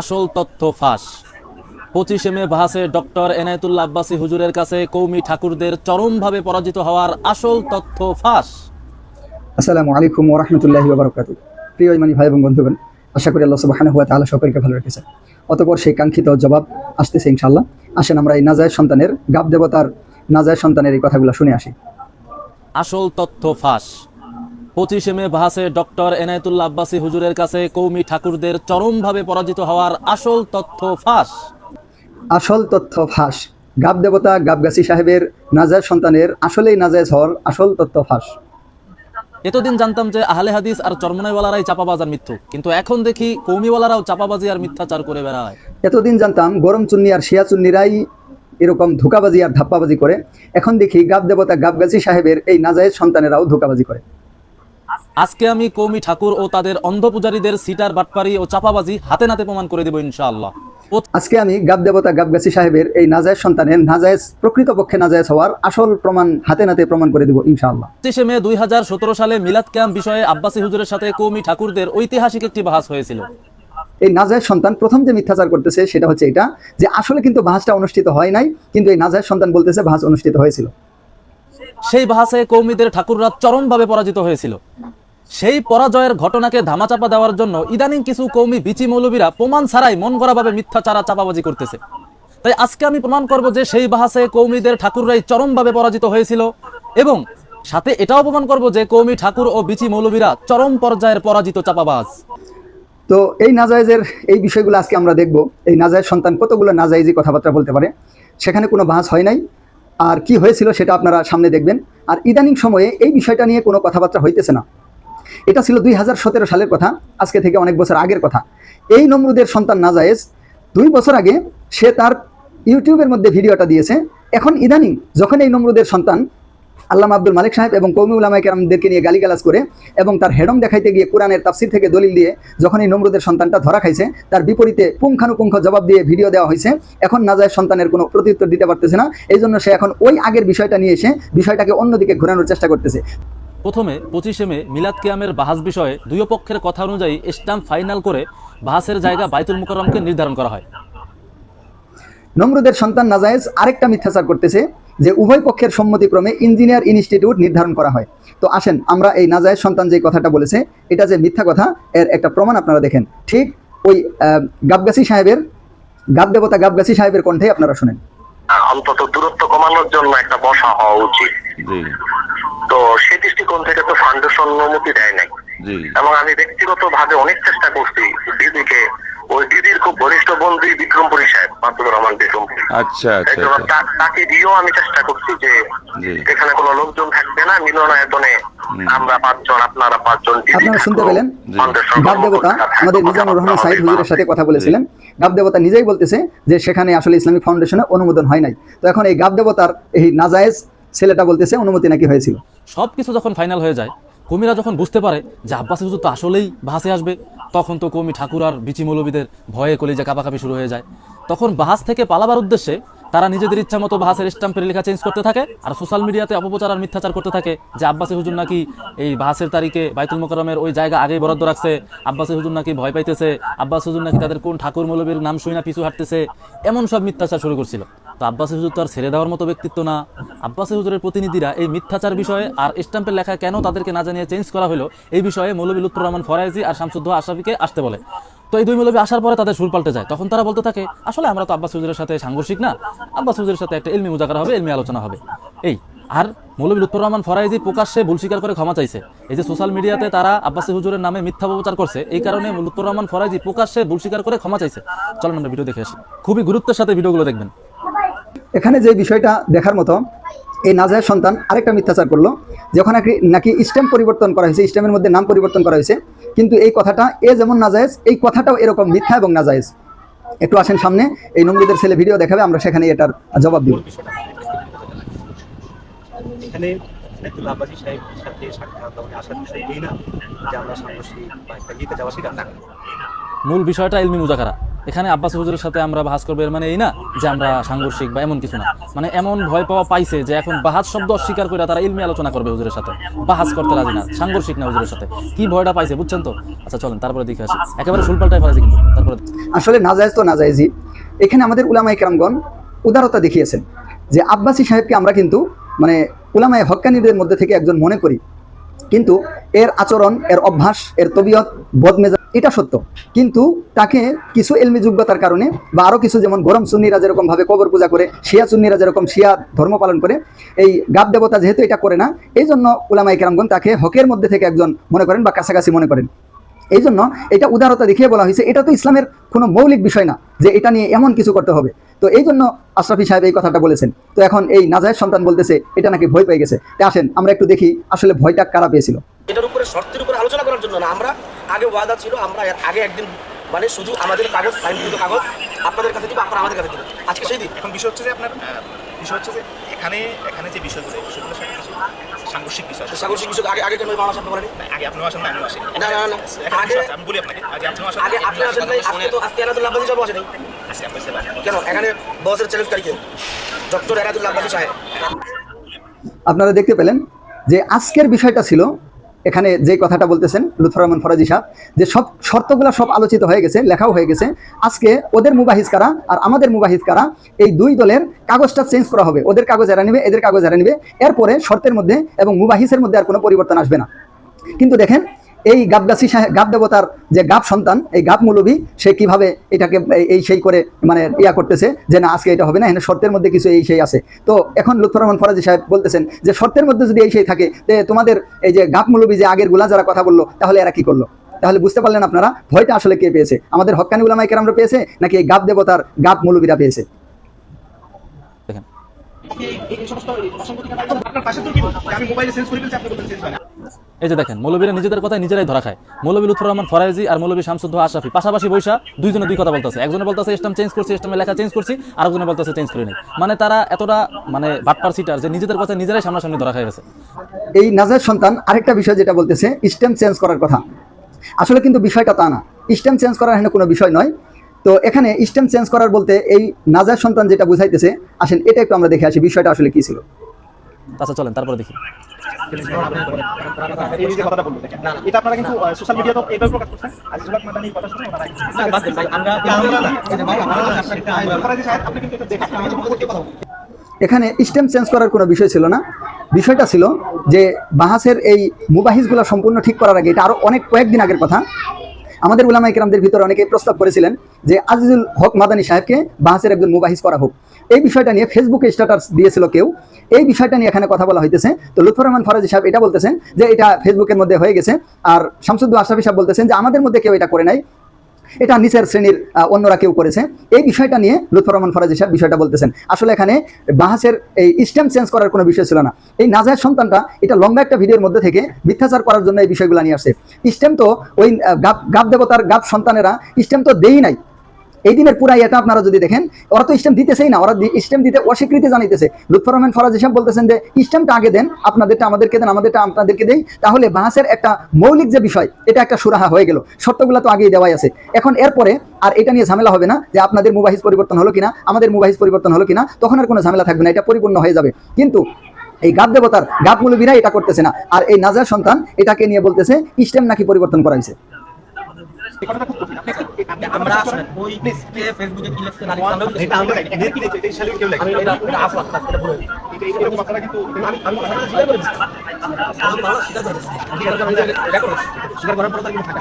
আসল তথ্য ফাঁস। পঁচিশে মে ভাসে ডক্টর এনায়েতুল্লাহ আব্বাসী হুজুরের কাছে কৌমি ঠাকুরদের চরমভাবে পরাজিত হওয়ার আসল তথ্য ফাঁস। আসসালামু আলাইকুম ওরহমতুল্লাহি ওবরাকাত প্রিয় ইমানি ভাই এবং বন্ধুগণ আশা করি আল্লাহ সুবাহানা হুয়া তাআলা সকলকে ভালো রেখেছে অতপর সেই কাঙ্ক্ষিত জবাব আসতেছে ইনশাআল্লাহ। আসেন আমরা এই নাজায়ের সন্তানের গাব দেবতার নাজায়ের সন্তানের এই কথাগুলো শুনে আসি। আসল তথ্য ফাঁস। পঁচিশে মে বাহাসে ডক্টর এনায়েতুল্লাহ আব্বাসী হুজুরের কাছে কৌমি ঠাকুরদের চরমভাবে পরাজিত হওয়ার আসল তথ্য ফাঁস। আসল তথ্য ফাঁস। গাব দেবতা গাবগাছি সাহেবের নাজায়ের সন্তানের আসলেই নাজায়েজ হওয়ার আসল তথ্য ফাঁস। এতদিন জানতাম যে আহলে হাদিস আর চরমনাইওয়ালারাই চাপাবাজ আর মিথ্যু কিন্তু এখন দেখি কৌমিওয়ালারাও চাপাবাজি আর মিথ্যাচার করে বেড়ায়। এতদিন জানতাম গরম চুন্নি আর শিয়া চুন্নিরাই এরকম ধোকাবাজি আর ধাপ্পাবাজি করে। এখন দেখি গাব দেবতা গাবগাছি সাহেবের এই নাজায়েজ সন্তানেরাও ধোকাবাজি করে। আজকে আমি কৌমি ঠাকুর ও তাদের অন্ধ পূজারীদের সিটার বাটপারি ও চাপাবাজি হাতে নাতে প্রমাণ করে দেব ইনশাআল্লাহ। আজকে আমি গাব দেবতা গাবগাছি সাহেবের এই নাজায়েজ সন্তানের নাজায়েজ প্রকৃতপক্ষে নাজায়েজ হওয়ার আসল প্রমাণ হাতে নাতে প্রমাণ করে দেব ইনশাআল্লাহ। পঁচিশে মে দুই হাজার সতেরো সালে মিলাদ ক্যাম্প বিষয়ে আব্বাসী হুজুরের সাথে কৌমি ঠাকুরদের ঐতিহাসিক একটি বাহাস হয়েছিল। এই নাজায়েজ সন্তান প্রথম যে মিথ্যাচার করতেছে সেটা হচ্ছে এটা যে আসলে কিন্তু বাহাসটা অনুষ্ঠিত হয় নাই কিন্তু এই নাজায়েজ সন্তান বলতেছে বাহাস অনুষ্ঠিত হয়েছিল। সেই বাহাসে কৌমিদের ঠাকুররা চরমভাবে পরাজিত হয়েছিল। সেই পরাজয়ের ঘটনাকে ধামাচাপা দেওয়ার জন্য ইদানিং কিছু কৌমি বিচি মৌলবীরা প্রমাণ ছাড়াই মন গড়াভাবে মিথ্যা চারা চাপাবাজি করতেছে। তাই আজকে আমি প্রমাণ করব যে সেই বাহাসে কৌমিদের ঠাকুররাই চরমভাবে পরাজিত হয়েছিল এবং সাথে এটাও প্রমাণ করব যে কৌমি ঠাকুর ও বিচি মৌলবীরা চরম পর্যায়ের পরাজিত চাপাবাজ তো এই নাজায়েজের এই বিষয়গুলো আজকে আমরা দেখব। এই নাজায়েজ সন্তান কতগুলো নাজায়েজি কথাবার্তা বলতে পারে? সেখানে কোনো বাহাস হয় নাই। আর কি হয়েছিল সেটা আপনারা সামনে দেখবেন। আর ইদানিং সময়ে এই বিষয়টা নিয়ে কোনো কথাবার্তা হইতেছে না। এটা ছিল দুই হাজার সতেরো সালের কথা, আজকে থেকে অনেক বছর আগের কথা। এই নমরুদের সন্তান নাজায়েজ দুই বছর আগে সে তার ইউটিউবের মধ্যে ভিডিওটা দিয়েছে। এখন ইদানিং যখন এই নমরুদের সন্তান আল্লামা আব্দুল মালিক সাহেব এবং কৌমি উলামাইকে আমাদেরকে নিয়ে গালিগালাজ করে এবং তার হেডম দেখাইতে গিয়ে কোরআনের তাফসির থেকে দলিল দিয়ে যখন এই নমরুদের সন্তানটা ধরা খাইছে, তার বিপরীতে পুঙ্খানুপুঙ্খ জবাব দিয়ে ভিডিও দেওয়া হয়েছে। এখন নাজায়েজ সন্তানের কোনো প্রত্যুত্তর দিতে পারতেছে না। এই জন্য সে এখন ওই আগের বিষয়টা নিয়ে এসে বিষয়টাকে অন্যদিকে ঘোরানোর চেষ্টা করতেছে। প্রথমে পঁচিশে মে মিলাদ কিয়ামের বাহাস বিষয়ে দুই পক্ষের কথা অনুযায়ী স্টাম্প ফাইনাল করে বাহাসের জায়গা বাইতুল মুকররমকে নির্ধারণ করা হয়। নমরুদের সন্তান নাজায়েজ আরেকটা মিথ্যাচার করতেছে যে উভয় পক্ষের সম্মতিক্রমে ইঞ্জিনিয়ার ইনস্টিটিউট নির্ধারণ করা হয়। তো আসেন আমরা এই নাজায়েজ সন্তান যে কথাটা বলেছে এটা যে মিথ্যা কথা এর একটা প্রমাণ আপনারা দেখেন। ঠিক ওই আহ, গাবগাছি সাহেবের গাব দেবতা গাবগাছি সাহেবের কণ্ঠে আপনারা শুনেন। অন্তত দূরত্ব কমানোর জন্য একটা বসা হওয়া উচিত। জি। তো সে দৃষ্টিকোণ থেকে তো ফাউন্ডেশন অনুমতি দেয় নাই। এবং আমি ব্যক্তিগত ভাবে অনেক চেষ্টা করছি দিদিকে। ওই দিদির খুব ঘনিষ্ঠ বন্ধু বিক্রমপুরী সাহেব মাসুদুর রহমান বিক্রমপুরী। আচ্ছা আচ্ছা আচ্ছা। তাকে দিয়েও আমি চেষ্টা করছি যে এখানে কোনো লোকজন থাকবে না মিলনায়তনে আমরা পাঁচজন আপনারা পাঁচজন আপনারা শুনতে পেলেন? দেবতা আমাদের মিজানুর রহমান সাইদ হুজুরের সাথে কথা বলেছিলেন। গাব দেবতা নিজেই বলতেছে যে সেখানে আসলে ইসলামিক ফাউন্ডেশনে অনুমোদন হয় নাই। তো এখন এই গাব দেবতার এই নাজায়েজ ছেলেটা বলতেছে, অনুমতি নাকি হয়েছিল? সব কিছু যখন ফাইনাল হয়ে যায়, কুমিরা যখন বুঝতে পারে যে আব্বাসি হুজুর তো আসলেই ভাসে আসবে, তখন তো কমি ঠাকুর আর বিচি মৌলবীদের ভয়ে কলিজা কাপাকাপি শুরু হয়ে যায়। তখন বাহাস থেকে পালাবার উদ্দেশ্যে তারা নিজেদের ইচ্ছা মতো বাহাসের স্টাম্পের লেখা চেঞ্জ করতে থাকে, আর সোশ্যাল মিডিয়াতে অপপ্রচার আর মিথ্যাচার করতে থাকে, যে আব্বাসী হুজুর নাকি এই বাহাসের তারিখে বাইতুল মোকরমের ওই জায়গা আগেই বরাদ্দ রাখছে, আব্বাসী হুজুর নাকি ভয় পাইতেছে, আব্বাস হুজুর নাকি তাদের কোন ঠাকুর মৌলবীর নাম শুই না, পিছু হাঁটতেছে, এমন সব মিথ্যাচার শুরু করছিল। তো আব্বাসী হুজুর তো আর ছেড়ে দেওয়ার মতো ব্যক্তিত্ব না। আব্বাসী হুজুরের প্রতিনিধিরা এই মিথ্যাচার বিষয়ে আর স্টাম্পের লেখা কেন তাদেরকে না জানিয়ে চেঞ্জ করা হলো, এই বিষয়ে মৌলবী লুৎফুর রহমান ফরাইজি আর শামসুদ্দ আশরাফিকে আসতে বলে। তো এই দুই মৌলবী আসার পরে তাদের সুর পাল্টে যায়। তখন তারা বলতে থাকে, আসলে আমরা তো আব্বাস হুজুরের সাথে সাংঘর্ষিক না, আব্বাস হুজুরের সাথে একটা এলমি মুজাকারা হবে, এলমি আলোচনা হবে। এই, আর মৌলবী লুৎফুর রহমান ফরাইজি প্রকাশ্যে ভুল স্বীকার করে ক্ষমা চাইছে। এই যে সোশ্যাল মিডিয়াতে তারা আব্বাসী হুজুরের নামে মিথ্যা প্রচার করছে, এই কারণে লুৎফুর রহমান ফরাইজি প্রকাশ্যে ভুল স্বীকার করে ক্ষমা চাইছে। চলুন আমরা ভিডিও দেখে আসি। খুবই গুরুত্বের সাথে ভিডিওগুলো দেখবেন। এখানে যে বিষয়টা দেখার মতো এই নাজায়ের সন্তান আরেকটা মিথ্যাচার করল, যখন নাকি স্ট্যাম্প পরিবর্তন করা হয়েছে, স্ট্যাম্পের মধ্যে নাম পরিবর্তন করা হয়েছে, কিন্তু এই কথাটা, এ যেমন নাজায়েজ, এই কথাটাও এরকম মিথ্যা এবং নাজায়েজ। একটু আসেন সামনে, এই নমরুদের ছেলে ভিডিও দেখাবে, আমরা সেখানে এটার জবাব দিব। সাথে সাক্ষাৎ আসার বিষয় না যে আমরা বা একটা গীতে যাওয়া সেটা না। মূল বিষয়টা এলমি মুজাকারা। এখানে আব্বাস হুজুরের সাথে আমরা বাহাজ করব, এর মানে এই না যে আমরা সাংঘর্ষিক বা এমন কিছু না। মানে এমন ভয় পাওয়া পাইছে যে এখন বাহাজ শব্দ অস্বীকার করে তারা ইলমি আলোচনা করবে হুজুরের সাথে। বাহাজ করতে রাজি না, সাংঘর্ষিক না হুজুরের সাথে। কি ভয়টা পাইছে বুঝছেন তো? আচ্ছা চলেন, তারপরে দেখে আসি। একেবারে সুলপাল্টায় ফেলেছে কিন্তু, তারপরে আসলে নাজায়েজ তো নাজায়েজই। এখানে আমাদের উলামায়ে কেরামগণ উদারতা দেখিয়েছেন যে আব্বাসী সাহেবকে আমরা কিন্তু মানে উলামায়ে হক্কানিদের মধ্যে থেকে একজন মনে করি কিন্তু এর আচরণ, এর অভ্যাস, এর তবিয়ত বদমেজা এটা সত্য। কিন্তু তাকে কিছু এলমি যোগ্যতার কারণে বা আরও কিছু যেমন গরম সুন্নিরা যেরকমভাবে কবর পূজা করে, শিয়া সুন্নিরা যেরকম শিয়া ধর্ম পালন করে, এই গাব দেবতা যেহেতু এটা করে না এই জন্য উলামাই কেরামগণ তাকে হকের মধ্যে থেকে একজন মনে করেন বা কাছাকাছি মনে করেন। এই জন্য এটা উদারতা দেখিয়ে বলা হয়েছে। এটা তো ইসলামের কোনো মৌলিক বিষয় না যে এটা নিয়ে এমন কিছু করতে হবে। তো এই জন্য আশরাফি সাহেব এই কথাটা বলেছেন। তো এখন এই নাজায়ের সন্তান বলতেছে, এটা নাকি ভয় পেয়ে গেছে। তাই আসেন, আমরা একটু দেখি আসলে ভয়টা কারা পেয়েছিল। এটার উপরে শর্তের উপরে আলোচনা করার জন্য না, আমরা আগে ওয়াদা ছিল, আমরা আগে একদিন মানে শুধু আমাদের কাগজ, সাইনকৃত কাগজ আপনাদের কাছে দিব আপনারা আমাদের কাছে দিবেন আজকে সেই দিন। এখন বিষয় হচ্ছে যে আপনার বিষয় হচ্ছে যে এখানে এখানে যে বিষয়গুলো বিষয়গুলোর সাথে কিছু সাংঘর্ষিক বিষয়। সাগর শিক্ষক আগে আগে কেন বাংলা শব্দ বলেনি আগে আপনিও আসেন না আমিও আসি না না না আগে আমি বলি আপনাকে আগে আপনিও আসেন আগে আপনি আসেন নাই আজকে তো আজকে এরাদুল আব্বাসী সাহেব আসে নাই আসি আপনার সেবা কেন? এখানে বসের চ্যালেঞ্জকারী কে? ডক্টর এরাদুল আব্বাসী সাহেব। আপনারা দেখতে পেলেন যে আজকের বিষয়টা ছিল এখানে যে কথাটা বলতেছেন লুথর রহমান ফরাজি সাহ, যে সব শর্তগুলো সব আলোচিত হয়ে গেছে, লেখাও হয়ে গেছে। আজকে ওদের মুবাহিজ কারা আর আমাদের মুবাহিজ কারা, এই দুই দলের কাগজটা চেঞ্জ করা হবে। ওদের কাগজ এরা নেবে, এদের কাগজ এরা নেবে। এরপরে শর্তের মধ্যে এবং মুবাহিসের মধ্যে আর কোনো পরিবর্তন আসবে না। কিন্তু দেখেন এই গাবগাছি গাব দেবতার যে গাব সন্তান, এই গাব মৌলবী সে কীভাবে এটাকে, এই- সেই করে মানে ইয়া করতেছে যে না, আজকে এটা হবে না, এখানে শর্তের মধ্যে কিছু এই সেই আছে। তো এখন লুৎফর রহমান ফরাজি সাহেব বলতেছেন যে শর্তের মধ্যে যদি এই সেই থাকে তোমাদের এই যে গাব মৌলবী যে আগেরগুলা যারা কথা বলল, তাহলে এরা কি করল? তাহলে বুঝতে পারলেন আপনারা, ভয়টা আসলে কে পেয়েছে? আমাদের হক্কানি উলামাই আমরা পেয়েছে, নাকি এই গাব দেবতার গাব মৌলবীরা পেয়েছে দেখেন আপনার পাশে তো কি আমি মোবাইলে সেন্স করে ফেলছি আপনি বলতে সেন্স হয় না এই যে দেখেন, মৌলবীরা নিজেদের কথায় নিজেরাই ধরা খায়। মৌলবী লুৎফর রহমান ফরাজি আর মৌলবী শামসুদ্দ আশরাফি। পাশাপাশি বৈশা দুইজনে দুই কথা বলতেছে। একজনে বলতেছে ইসলাম চেঞ্জ করছি ইসলামের লেখা চেঞ্জ করছি। আর আরেকজনে বলতেছে চেঞ্জ করিনি মানে তারা এতটা মানে বাটপার সিটার যে নিজেদের কথা নিজেরাই সামনাসামনি ধরা খাই গেছে। এই নাজার সন্তান আরেকটা বিষয় যেটা বলতেছে, স্টেম চেঞ্জ করার কথা। আসলে কিন্তু বিষয়টা তা না। স্টেম চেঞ্জ করার এখানে কোনো বিষয় নয়। তো এখানে স্টেম চেঞ্জ করার বলতে এই নাজার সন্তান যেটা বুঝাইতেছে আসেন এটা একটু আমরা দেখে আসি বিষয়টা আসলে কি ছিল। আচ্ছা চলেন তারপরে দেখি। এখানে স্টেম চেঞ্জ করার কোনো বিষয় ছিল না। বিষয়টা ছিল যে বাহাসের এই মুবাহিসগুলো সম্পূর্ণ ঠিক করার আগে এটা আরও অনেক কয়েকদিন আগের কথা। আমাদের উলামা ইকরামদের ভিতরে অনেকেই প্রস্তাব করেছিলেন যে আজিজুল হক মাদানী সাহেবকে বাহাসের একজন মুবাহিস করা হোক। এই বিষয়টা নিয়ে ফেসবুকে স্ট্যাটাস দিয়েছিল কেউ। এই বিষয়টা নিয়ে এখানে কথা বলা হইতেছে। তো লুৎফর রহমান ফরাজি সাহেব এটা বলতেছেন যে এটা ফেসবুকের মধ্যে হয়ে গেছে। আর শামসুদ্দু আশরাফি সাহেব বলতেছেন যে আমাদের মধ্যে কেউ এটা করে নাই। এটা নিচের শ্রেণির অন্যরা কেউ করেছে। এই বিষয়টা নিয়ে লুৎফর রহমান ফরাজি সাহেব বিষয়টা বলতেছেন। আসলে এখানে বাহাসের এই স্টেম চেঞ্জ করার কোনো বিষয় ছিল না। এই নাজায়ের সন্তানটা এটা লম্বা একটা ভিডিওর মধ্যে থেকে মিথ্যাচার করার জন্য এই বিষয়গুলো নিয়ে আসছে স্টেম তো ওই গাব গাব দেবতার গাব সন্তানেরা স্টেম তো দেই নাই। এই দিনের পুরা এটা আপনারা যদি দেখেন, ওরা তো স্টেম দিতেছেই না, ওরা স্টেম দিতে অস্বীকৃতি জানাইতেছে লুৎফর রহমান ফরাজ হিসাব বলতেছেন যে স্টেমটা আগে দেন, আপনাদেরটা, আমাদেরকে দেন, আমাদেরটা, আপনাদেরকে দেই। তাহলে বাহাসের একটা মৌলিক যে বিষয়, এটা একটা সুরাহা হয়ে গেল। শর্তগুলো তো আগেই দেওয়াই আছে। এখন এরপরে আর এটা নিয়ে ঝামেলা হবে না যে আপনাদের মুবাহিস পরিবর্তন হলো কিনা, আমাদের মুবাহিস পরিবর্তন হলো কিনা, তখন আর কোনো ঝামেলা থাকবে না, এটা পরিপূর্ণ হয়ে যাবে। কিন্তু এই গাব দেবতার, গাব মুলবিরা এটা করতেছে না। আর এই নাজার সন্তান এটাকে নিয়ে বলতেছে স্টেম নাকি পরিবর্তন করা হয়েছে আমরা ওই ফেসবুকে কি লিখছেন এটা আমরা দেখি কি লিখছে এটা কেউ লেখে আমি এটা এটা আফলাক কাজ করে বলে এটা এরকম আপনারা কিন্তু স্বীকার করে স্বীকার করার পরে তার কিছু থাকে।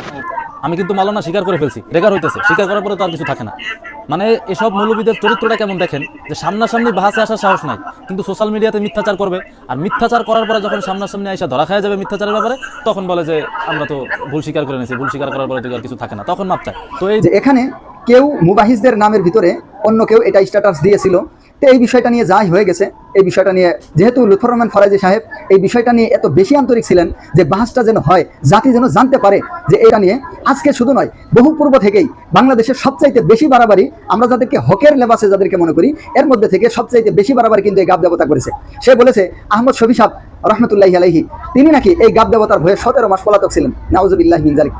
আমি কিন্তু মালানা স্বীকার করে ফেলছি। রেগার হইতেছে। স্বীকার করার পরে তো আর কিছু থাকে না। মানে এসব মৌলবীদের চরিত্রটা কেমন দেখেন? যে সামনাসামনি বাহাসে আসার সাহস নাই, কিন্তু সোশ্যাল মিডিয়াতে মিথ্যাচার করবে, আর মিথ্যাচার করার পরে যখন সামনাসামনি এসে ধরা খাওয়া যাবে মিথ্যাচারের ব্যাপারে, তখন বলে যে, আমরা তো ভুল স্বীকার করে নিয়েছি ভুল স্বীকার করার পরে আর কিছু থাকে না। তখন মাপ চায়। তো এই যে এখানে কেউ মুবাহিসদের নামের ভিতরে অন্য কেউ এটা স্ট্যাটাস দিয়েছিল তো এই বিষয়টা নিয়ে যাই হয়ে গেছে, এই বিষয়টা নিয়ে যেহেতু লুৎফর রহমান ফরাজি সাহেব এই বিষয়টা নিয়ে এত বেশি আন্তরিক ছিলেন যে বাহাসটা যেন হয়, জাতি যেন জানতে পারে যে এটা নিয়ে আজকে শুধু নয়, বহু পূর্ব থেকেই বাংলাদেশের সবচাইতে বেশি বাড়াবাড়ি আমরা যাদেরকে হকের লেবাসে যাদেরকে মনে করি, এর মধ্যে থেকে সবচাইতে বেশি বাড়াবাড়ি কিন্তু এই গাব দেবতা করেছে। সে বলেছে, আহমদ শফি সাহ রহমতুল্লাহ আলাইহি, তিনি নাকি এই গাব দেবতার ভয়ে সতেরো মাস পলাতক ছিলেন, নাউজুবিল্লাহ মিন জালিক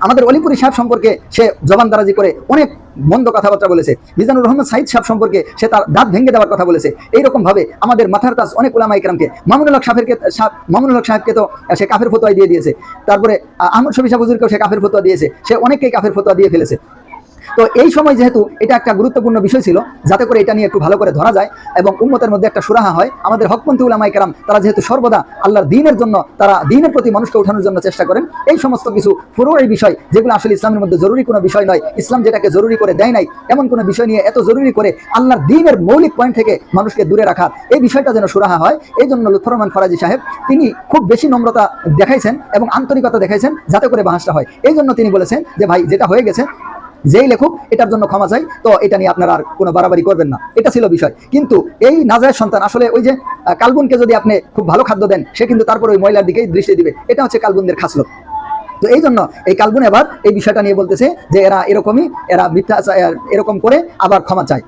আমাদের অলিপুরি সাহেব সম্পর্কে সে জবানদারাজি করে অনেক মন্দ কথাবার্তা বলেছে। মিজানুর রহমান সাইদ সাহেব সম্পর্কে সে তার দাঁত ভেঙে দেওয়ার কথা বলেছে। এইরকমভাবে আমাদের মাথার তাজ অনেক ওলামা ইকরামকে মামুনুল হক সাহেবকে সাহ- মামুনুল হক সাহেবকে তো সে কাফের ফতোয়া দিয়ে দিয়েছে। তারপরে আহ, আহমদ শফি সাহেব হুজুরকেও সে কাফের ফতোয়া দিয়েছে। সে অনেককেই কাফের ফতোয়া দিয়ে ফেলেছে। তো এই সময় যেহেতু এটা একটা গুরুত্বপূর্ণ বিষয় ছিল, যাতে করে এটা নিয়ে একটু ভালো করে ধরা যায় এবং উম্মতের মধ্যে একটা সুরাহা হয়, আমাদের হকপন্থী উলামাই কেরাম তারা যেহেতু সর্বদা আল্লাহর দিনের জন্য তারা দিনের প্রতি মানুষকে ওঠানোর জন্য চেষ্টা করেন, এই সমস্ত কিছু এই বিষয় যেগুলো আসলে ইসলামের মধ্যে জরুরি কোনো বিষয় নয়, ইসলাম যেটাকে জরুরি করে দেয় নাই, এমন কোনো বিষয় নিয়ে এত জরুরি করে আল্লাহর দিনের মৌলিক পয়েন্ট থেকে মানুষকে দূরে রাখার এই বিষয়টা যেন সুরাহা হয়, এই জন্য লুৎফর রহমান ফরাজি সাহেব তিনি খুব বেশি নম্রতা দেখাইছেন এবং আন্তরিকতা দেখাইছেন, যাতে করে বাহাসটা হয়। এই জন্য তিনি বলেছেন যে, ভাই, যেটা হয়ে গেছে যেই লেখক, এটার জন্য ক্ষমা চাই। তো এটা নিয়ে আপনারা আর কোনো বাড়াবাড়ি করবেন না। এটা ছিল বিষয়। কিন্তু এই নাজায়ের সন্তান, আসলে ওই যে কালগুনকে যদি আপনি খুব ভালো খাদ্য দেন, সে কিন্তু তারপর ওই মহিলার দিকেই দৃষ্টি দিবে। এটা হচ্ছে কালবুনদের খাসলত। তো এই জন্য এই কালগুন এবার এই বিষয়টা নিয়ে বলতেছে যে, এরা এরকমই, এরা মিথ্যা, এরকম করে আবার ক্ষমা চায়।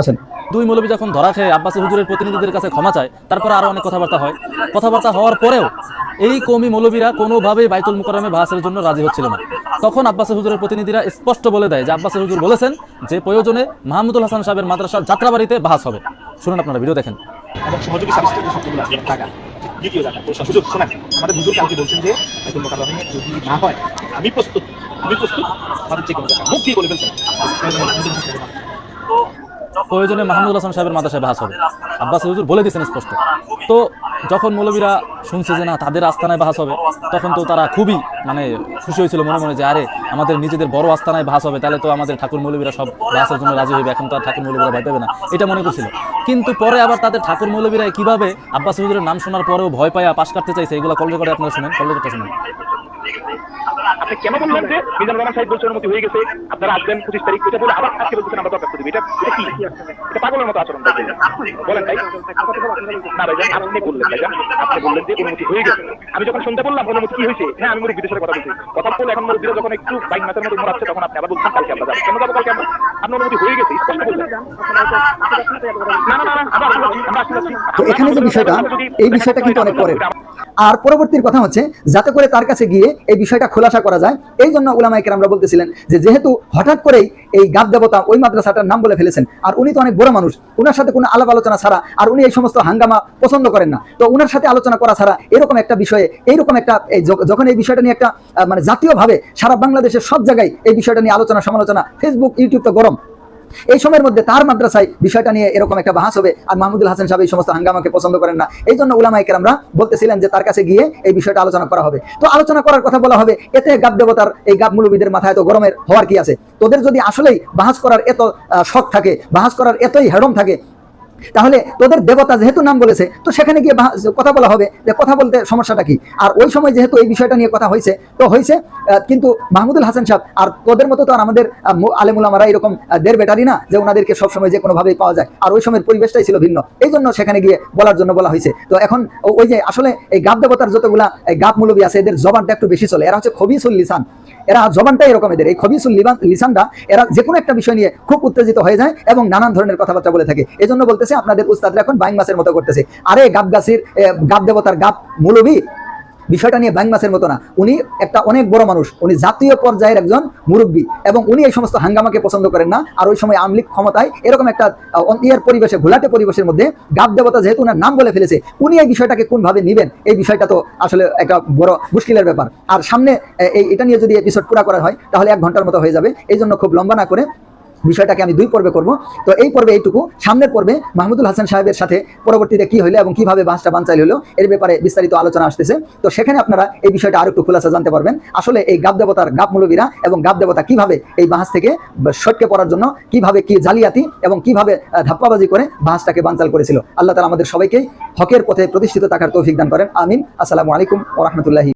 আসেন। দুই মৌলবী যখন ধরা খেয়ে আব্বাসী হুজুরের প্রতিনিধিদের কাছে ক্ষমা চায়, তারপরে আরও অনেক কথাবার্তা হয়। কথাবার্তা হওয়ার পরেও এই কমি মৌলবীরা কোনোভাবেই বাইতুল মুকাররমে বাহাসের জন্য রাজি হচ্ছিল না। তখন আব্বাসী হুজুরের প্রতিনিধিরা স্পষ্ট বলে দেয় যে, আব্বাসী হুজুর বলেছেন যে, প্রয়োজনে মাহমুদুল হাসান সাহেবের মাদ্রাসার যাত্রাবাড়িতে বাহাস হবে। শুনুন আপনারা ভিডিও দেখেন। আমি প্রস্তুত আমি প্রস্তুত আমাদের যে কোনো জায়গা, মুখ দিয়ে বলে ফেলছেন। প্রয়োজনে মাহমুদুল হাসান সাহেবের মাদ্রাসায় বাহাস হবে। আব্বাস হুজুর বলে দিয়েছেন স্পষ্ট। তো যখন মৌলবীরা শুনছে যে না, তাদের আস্থানায় বাহাস হবে, তখন তো তারা খুবই মানে খুশি হয়েছিল মনে মনে যে, আরে, আমাদের নিজেদের বড় আস্থানায় বাহাস হবে, তাহলে তো আমাদের ঠাকুর মৌলবীরা সব বাহাসের জন্য রাজি হইবে, এখন তো আর ঠাকুর মৌলবীরা ভয় পাবে না। এটা মনে করছিল। কিন্তু পরে আবার তাদের ঠাকুর মৌলবীরা কীভাবে আব্বাস হুজুরের নাম শোনার পরেও ভয় পায় পাশ কাটতে চাইছে, এগুলো কল করে আপনারা শুনেন কল করতে শুনেন। আপনি কেন বললেন যে মিজানুর রহমান সাহেব বলছেন অনুমতি হয়ে গেছে? আপনারা আসবেন পঁচিশ তারিখ এটা বলে আবার আজকে বলছেন আমরা দরখাস্ত দিবি। এটা কি? এটা পাগলের মতো আচরণ তাই বলেন তাই না ভাইজান আপনি বললেন ভাইজান আপনি বললেন যে অনুমতি হয়ে গেছে। আমি যখন শুনতে বললাম অনুমতি কি হয়েছে হ্যাঁ আমি মুরব্বীদের সাথে কথা বলছি। কথা বলে এখন মুরব্বীরা যখন একটু বাইক মাসের মতো মরাচ্ছে তখন আপনি আবার বলছেন কালকে আমরা যাব। কেন যাব কালকে আমরা? আপনার অনুমতি হয়ে গেছে স্পষ্ট বললেন না না না আমরা আসলে যাচ্ছি, আমরা আসলে যাচ্ছি। তো এখানে যে বিষয়টা এই বিষয়টা কিন্তু অনেক পরের। আর পরবর্তীর কথা হচ্ছে, যাতে করে তার কাছে গিয়ে এই বিষয়টা খোলাসা করা যায়, এই জন্য উলামাইকের আমরা বলতেছিলেন যে যেহেতু হঠাৎ করেই এই গাব দেবতা ওই মাদ্রাসাটার নাম বলে ফেলেছেন, আর উনি তো অনেক বড় মানুষ, উনার সাথে কোনো আলাপ আলোচনা ছাড়া, আর উনি এই সমস্ত হাঙ্গামা পছন্দ করেন না। তো উনার সাথে আলোচনা করা ছাড়া এরকম একটা বিষয়ে, এইরকম একটা, এই যখন এই বিষয়টা নিয়ে একটা মানে জাতীয়ভাবে সারা বাংলাদেশের সব জায়গায় এই বিষয়টা নিয়ে আলোচনা সমালোচনা ফেসবুক ইউটিউব তো গরম। এই সময়ের মধ্যে তার মাদ্রাসায় বিষয়টা নিয়ে এরকম একটা বাহাস হবে, আর মাহমুদুল হাসান সাহেব এই সমস্ত হাঙ্গামাকে পছন্দ করেন না। এই জন্য উলামাইকে আমরা বলতেছিলেন যে তার কাছে গিয়ে এই বিষয়টা আলোচনা করা হবে। তো আলোচনা করার কথা বলা হবে, এতে গাব দেবতার এই গাব মুলবিদের মাথায় এত গরমের হওয়ার কি আছে? তোদের যদি আসলেই বাহাস করার এত শখ থাকে, বাহাস করার এতই হেডম থাকে তাহলে তোদের দেবতা যেহেতু নাম বলেছে, তো সেখানে গিয়ে কথা বলা হবে যে কথা বলতে সমস্যাটা কি? আর ওই সময় যেহেতু এই বিষয়টা নিয়ে কথা হয়েছে, তো হয়েছে কিন্তু মাহমুদুল হাসান সাহেব আর তোদের মতো তো আর আমাদের আলেমুলামারা এরকম দের বেটারি না যে ওনাদেরকে সবসময় যে কোনোভাবেই পাওয়া যায়। আর ওই সময়ের পরিবেশটাই ছিল ভিন্ন। এই জন্য সেখানে গিয়ে বলার জন্য বলা হয়েছে। তো এখন ওই যে আসলে এই গাব দেবতার যতগুলা, এই গাব মুলবি আছে, এদের জবানটা একটু বেশি চলে। এরা হচ্ছে খবিসুল লিসান। এরা জবানটাই এরকম এদের। এই খবিসুল লিসানটা এরা যে কোনো একটা বিষয় নিয়ে খুব উত্তেজিত হয়ে যায় এবং নানান ধরনের কথাবার্তা বলে থাকে। এই জন্য বলতেছে, আপনাদের উস্তাদরা এখন বাইং মাসের মতো করতেছে। আরে গাব গাছির গাব দেবতার গাব, মুলবি বিষয়টা নিয়ে ব্যাং মাসের মতো না। উনি একটা অনেক বড় মানুষ। উনি জাতীয় পর্যায়ের একজন মুরব্বী এবং উনি এই সমস্ত হাঙ্গামাকে পছন্দ করেন না। আর ওই সময় আমলিক ক্ষমতায় এরকম একটা ইয়ের পরিবেশে, ঘোলাটে পরিবেশের মধ্যে গাব দেবতা যেহেতু উনার নাম বলে ফেলেছে, উনি এই বিষয়টাকে কোনভাবে নিবেন? এই বিষয়টা তো আসলে একটা বড় মুশকিলের ব্যাপার। আর সামনে এই, এটা নিয়ে যদি এপিসোড পুরা করা হয়, তাহলে এক ঘণ্টার মতো হয়ে যাবে। এই জন্য খুব লম্বা না করে বিষয়টাকে আমি দুই পর্বে করব। তো এই পর্বে এইটুকু। সামনের পর্বে মাহমুদুল হাসান সাহেবের সাথে পরবর্তীতে কি হইল এবং কীভাবে বাসটা বানচাইল হলো এর ব্যাপারে বিস্তারিত আলোচনা আসতেছে। তো সেখানে আপনারা এই বিষয়টা আরও একটু খোলাসা জানতে পারবেন। আসলে এই গাব দেবতার গাব মুলবীরা এবং গাব দেবতা কীভাবে এই বাহাস থেকে সটকে পড়ার জন্য, কীভাবে কি জালিয়াতি এবং কীভাবে ধাপ্পাবাজি করে বাহাসটাকে বানচাল করেছিল। আল্লাহ তালা আমাদের সবাইকেই হকের পথে প্রতিষ্ঠিত থাকার তৌফিক দান করেন। আমিন। আসসালামু আলাইকুম ও রহমতুল্লাহি।